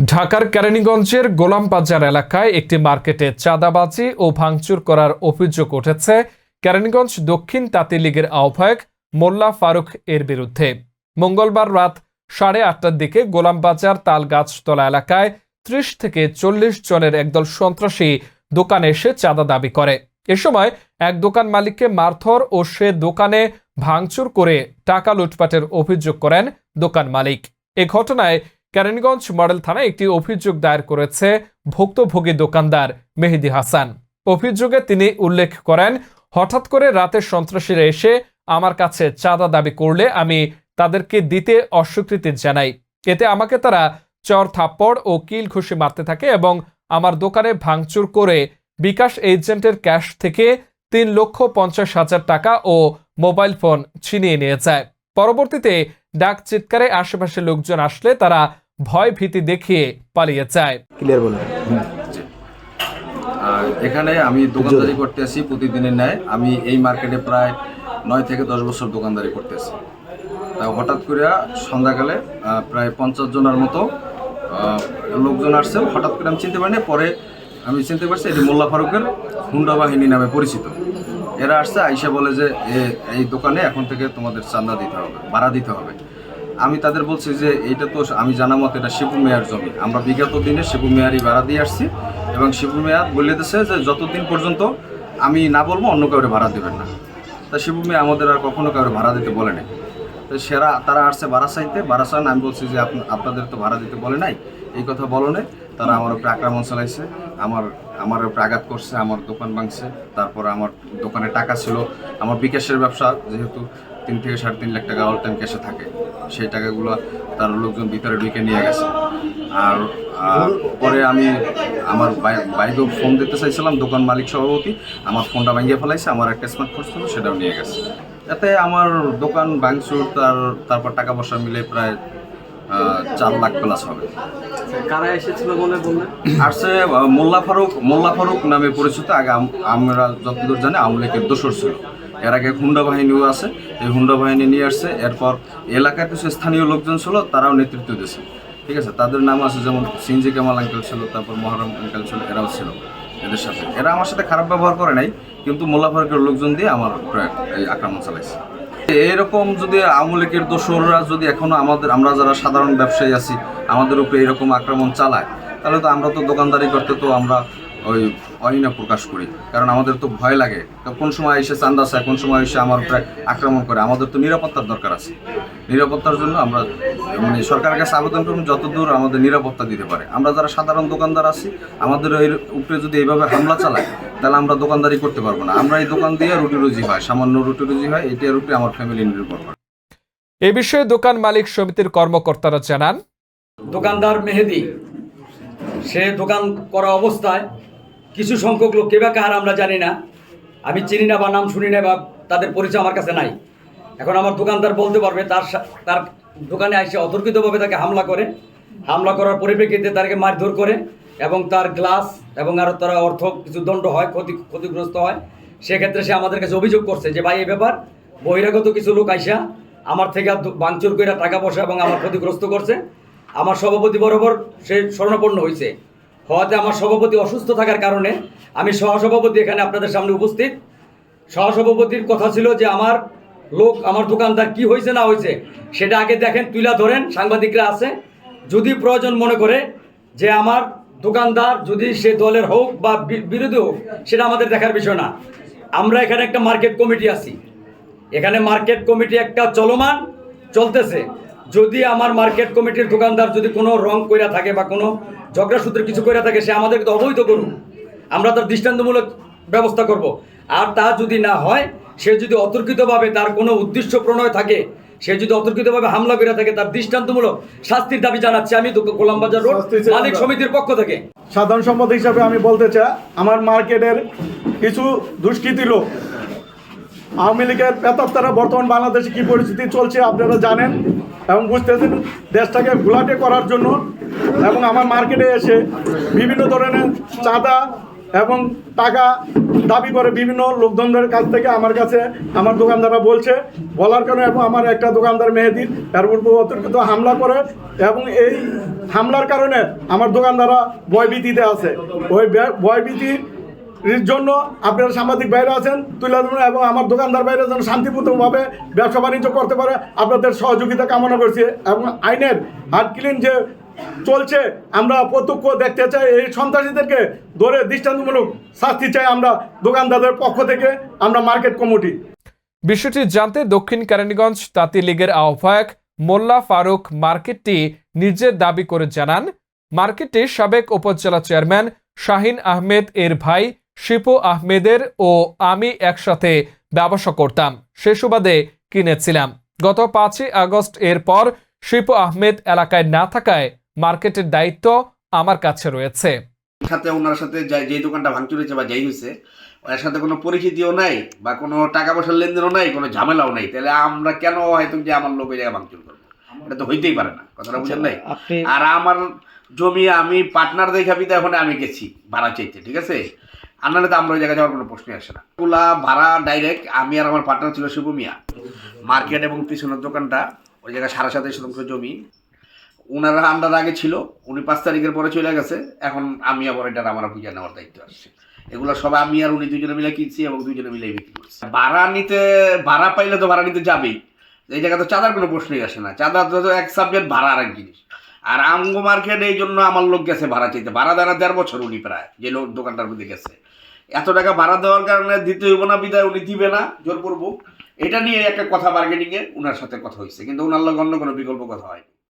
ঢাকার কেরানীগঞ্জের গোলামবাজার এলাকায় একটি মার্কেটে চাঁদাবাজি ও ভাঙচুর করার অভিযোগ উঠেছে কেরানীগঞ্জ দক্ষিণ তাঁতি লীগের আহ্বায়ক মোল্লা ফারুক এর বিরুদ্ধে। মঙ্গলবার রাত সাড়ে আটটার দিকে গোলামবাজার তালগাছতলা এলাকায় ত্রিশ থেকে চল্লিশ জনের একদল সন্ত্রাসী দোকানে এসে চাঁদা দাবি করে। এ সময় এক দোকান মালিককে মারধর ও সে দোকানে ভাঙচুর করে টাকা লুটপাটের অভিযোগ করেন দোকান মালিক। এ ঘটনায় কেরানীগঞ্জ মডেল থানায় একটি অভিযোগ দায়ের করেছে ভুক্তভোগী দোকানদার মেহেদি হাসান। অভিযোগে তিনি উল্লেখ করেন, হঠাৎ করে রাতে সন্ত্রাসীরা এসে আমার কাছে চাঁদা দাবি করলে আমি তাদেরকে দিতে অস্বীকৃতি জানাই। এতে আমাকে তারা চর থাপ্পড় ও কিল ঘুষি মারতে থাকে এবং আমার দোকানে ভাঙচুর করে বিকাশ এজেন্টের ক্যাশ থেকে তিন লক্ষ পঞ্চাশ হাজার টাকা ও মোবাইল ফোন ছিনিয়ে নিয়ে যায়। পরবর্তীতে ডাক চিৎকারে আশেপাশে লোকজন আসলে তারা ভয় ভীতি দেখিয়ে পালিয়ে যায়। ক্লিয়ার বলেন। আর এখানে আমি দোকানদারি করতে আসি প্রতিদিনের ন্যায়। আমি এই মার্কেটে প্রায় নয় থেকে দশ বছর দোকানদারি করতে আসি। তা হঠাৎ করে সন্ধ্যাকালে প্রায় পঞ্চাশ জনের মতো লোকজন আসছে। হঠাৎ করে আমি চিনতে পারিনি। পরে আমি চিনতে পারছি এটি মোল্লা ফারুকের হুন্ডা বাহিনী নামে পরিচিত। এরা আসছে আইসা বলে যে এ- এই দোকানে এখন থেকে তোমাদের চান্দা দিতে হবে ভাড়া দিতে হবে। আমি তাদের বলছি যে এটা তো আমি জানা মতো এটা শিবু মেয়ার জমি। আমরা বিগত দিনে শিবু মেয়ারই ভাড়া দিয়ে আসছি এবং শিবু মেয়ার বলে দিচ্ছে যে যতদিন পর্যন্ত আমি না বলব অন্য কাউরে ভাড়া দেবেন না। তা শিবু মেয়া আমাদের আর কখনো কাউরে ভাড়া দিতে বলে নাই। তো সেরা তারা আসছে বারাসাইতে চান, আমি বলছি যে আপনা- আপনাদের তো ভাড়া দিতে বলে নাই। এই কথা বলো বলনে তারা আমার উপরে আক্রমণ চালাইছে, আমার আমার উপরে আঘাত করছে, আমার দোকান ভাঙছে, তারপর আমার দোকানে টাকা ছিল। আমার বিকাশের ব্যবসা, যেহেতু তিন থেকে সাড়ে তিন লাখ টাকা অল টাইম ক্যাশে থাকে, সেই টাকাগুলো তার লোকজন ভিতরে ঢুকে নিয়ে গেছে। আর পরে আমি আমার বাইকেও ফোন দিতে চাইছিলাম, দোকান মালিক সভাপতি, আমার ফোনটা ভাঙিয়ে ফেলাইছে, আমার একটা স্মার্টফোন ছিল, সেটাও নিয়ে গেছে। এতে আমার দোকান ভাঙচুর, তার, তারপর টাকা পয়সা মিলে প্রায় চার লাখ প্লাস হবে। কারা এসেছিল বলে বললেন? মোল্লা ফারুক মোল্লা ফারুক নামে পরিচিত আগে আম- আমরা যতদূর জানি আওয়ামী লীগের দোসর ছিল। এর আগে হুন্ডা বাহিনীও আছে এই হুন্ডা বাহিনী নিয়ে আসছে। এরপর এলাকার কিছু স্থানীয় লোকজন ছিল তারাও নেতৃত্ব দিয়েছে। ঠিক আছে তাদের নাম আছে যেমন সিনজি কামাল আঙ্কেল ছিল তারপর মহরম আঙ্কেল ছিল এরাও ছিল এদের সাথে। এরা আমার সাথে খারাপ ব্যবহার করে নাই কিন্তু মোল্লা ফারুকের লোকজন দিয়ে আমার এই আক্রমণ চালাইছে। এরকম যদি আওয়ামী দোষররা যদি এখনও আমাদের, আমরা যারা সাধারণ ব্যবসায়ী আছি, আমাদের উপরে এরকম আক্রমণ চালায়, তাহলে তো আমরা তো দোকানদারি করতে তো আমরা ওই অহিনা প্রকাশ করি। কারণ আমাদের তো ভয় লাগে কোন সময় এসে চান্দা চায় কোন সময় এসে আমার উপরে আক্রমণ করে আমাদের তো নিরাপত্তার দরকার আছে। নিরাপত্তার জন্য আমরা মানে সরকারের কাছে আবেদন করুন যতদূর আমাদের নিরাপত্তা দিতে পারে। আমরা যারা সাধারণ দোকানদার আছি আমাদের এর উপরে যদি এইভাবে হামলা চালায় তাহলে আমরা দোকানদারি করতে পারব না। আমরা এই দোকান দিয়ে রুটি রুজি হয় সামান্য রুটি রুজি হয় এটার উপরে আমার ফ্যামিলি নির্ভর করে। এ বিষয়ে দোকান মালিক সমিতির কর্মকর্তারা জানান। দোকানদার মেহেদি সে দোকান করা অবস্থায় কিছু সংখ্যক লোক, কে বা কাহার আমরা জানি না। আমি চিনি না বা নাম শুনি না বা তাদের পরিচয় আমার কাছে নাই। এখন আমার দোকানদার বলতে পারবে, তার তার দোকানে এসে অতর্কিতভাবে তাকে হামলা করে। হামলা করার পরিপ্রেক্ষিতে তাকে মারধর করে এবং তার গ্লাস এবং আরও তার অর্থ কিছু দণ্ড হয়, ক্ষতি ক্ষতিগ্রস্ত হয়। সেক্ষেত্রে সে আমাদের কাছে অভিযোগ করছে যে, ভাই এই ব্যাপার, বহিরাগত কিছু লোক আইসা আমার থেকে ভাঙচুর করে টাকা পয়সা এবং আমার ক্ষতিগ্রস্ত করছে। আমার সভাপতি বরাবর সে স্বর্ণপন্ন হয়েছে হওয়াতে আমার সভাপতি অসুস্থ থাকার কারণে আমি সহসভাপতি এখানে আপনাদের সামনে উপস্থিত। সহসভাপতির কথা ছিল যে আমার লোক, আমার দোকানদার কি হয়েছে, না হয়েছে, সেটা আগে দেখেন, তুলা ধরেন, সাংবাদিকরা আছে। যদি প্রয়োজন মনে করে যে আমার দোকানদার যদি সে দলের হোক বা বিরোধী হোক, সেটা আমাদের দেখার বিষয় না। আমরা এখানে একটা মার্কেট কমিটি আছি। এখানে মার্কেট কমিটি একটা চলমান, চলতেছে। যদি আমার মার্কেট কমিটির দোকানদার যদি কোনো রং কইরা থাকে বা কোনো ঝগড়া সূত্রে কিছু কইরা থাকে সে আমাদেরকে তো অবহিত করুন আমরা তার দৃষ্টান্তমূলক ব্যবস্থা করব। আর তা যদি না হয় সে যদি অতর্কিতভাবে তার কোনো উদ্দেশ্য প্রণয় থাকে সে যদি অতর্কিতভাবে হামলা করে থাকে তার দৃষ্টান্তমূলক শাস্তির দাবি জানাচ্ছি আমি গোলামবাজার রোড মালিক সমিতির পক্ষ থেকে। সাধারণ সম্পাদক হিসাবে আমি বলতে চাই আমার মার্কেটের কিছু দুষ্কৃতি লোক আওয়ামী লীগের পেতাত্তারা বর্তমান বাংলাদেশে কি পরিস্থিতি চলছে আপনারা জানেন এবং বুঝতেছেন দেশটাকে ঘোলাটে করার জন্য এবং আমার মার্কেটে এসে বিভিন্ন ধরনের চাঁদা এবং টাকা দাবি করে বিভিন্ন লোকজনদের কাছ থেকে আমার কাছে আমার দোকানদাররা বলছে, বলার কারণে এবং আমার একটা দোকানদার মেহেদি এর উপর অতিরিক্ত হামলা করে এবং এই হামলার কারণে আমার দোকানদাররা ভয়ভীতিতে আছে। ওই ভয়ভীতির এর জন্য আপনারা সাংবাদিক বাইরে আছেন, তুলে ধরুন এবং আমার দোকানদার বাইরে যেন শান্তিপূর্ণভাবে ব্যবসা বাণিজ্য করতে পারে, আপনাদের সহযোগিতা কামনা করছি এবং আইনের হাত ক্লিন যে চলছে, আমরা প্রত্যক্ষ দেখতে চাই, এই সন্ত্রাসীদেরকে ধরে দৃষ্টান্তমূলক শাস্তি চাই আমরা দোকানদারদের পক্ষ থেকে, আমরা মার্কেট কমিটি। বিষয়টি জানতে দক্ষিণ কেরানীগঞ্জ তাঁতি লীগের আহ্বায়ক মোল্লা ফারুক মার্কেটটি নিজের দাবি করে জানান মার্কেটটি সাবেক উপজেলা চেয়ারম্যান শাহিন আহমেদ এর ভাই শিপু আহমেদের ও আমি একসাথে ব্যবসা করতাম। সে সুবাদে কিনেছিলাম। গত পাঁচই আগস্ট এর পর শিপু আহমেদ এলাকায় না থাকায় মার্কেটের দায়িত্ব আমার কাছে রয়েছে। সাথে ওনার সাথে যাই- দোকানটা ভাঙচুর হয়েছে বা যাই হয়েছে ওর সাথে কোনো পরিচিতিও নাই বা কোনো টাকা পয়সার লেনদেনও নাই কোনো ঝামেলাও নাই। তাহলে আমরা কেন হয়তো যে আমার লোক ওই ভাঙচুর করব? এটা তো হইতেই পারে না কথাটা বুঝেন নাই? আর আমার জমি আমি পার্টনার দেখা বিদা এখন আমি গেছি ভাড়া চাইতে ঠিক আছে? আর তো আমরা ওই জায়গায় যাওয়ার কোনো প্রশ্নই আসে না। ওগুলা ভাড়া ডাইরেক্ট আমি আর আমার পার্টনার ছিল শিবু মিয়া। মার্কেট এবং পিছনের দোকানটা, ওই জায়গায় সাড়ে সাতাশ শতাংশ জমি। ওনারা আন্ডার আগে ছিল, উনি পাঁচ তারিখের পরে চলে গেছে। এখন আমি আবার এটা আমার বুঝে নেওয়ার দায়িত্ব আসছে। এগুলো সব আমি আর উনি দুজনে মিলে কিনছি এবং দুজনে মিলে বিক্রি করছি। ভাড়া নিতে, ভাড়া পাইলে তো ভাড়া নিতে যাবেই। এই জায়গায় তো চাঁদার কোনো প্রশ্নই আসে না। চাঁদা তো এক সাবজেক্ট ভাড়া আর এক জিনিস। আর আমগো মার্কেট এই জন্য আমার লোক গেছে ভাড়া চাইতে। ভাড়া দেওয়ার দেড় বছর উনি প্রায়, যে লোক দোকানটার মধ্যে গেছে। এত টাকা ভাড়া দেওয়ার কারণে দ্বিতীয় হইব না, বিদায় উনি দিবে না জোর করব এটা নিয়ে একটা কথা বার্গেনিংয়ে উনার সাথে কথা হয়েছে কিন্তু ওনার লগে অন্য কোনো বিকল্প কথা হয়নি।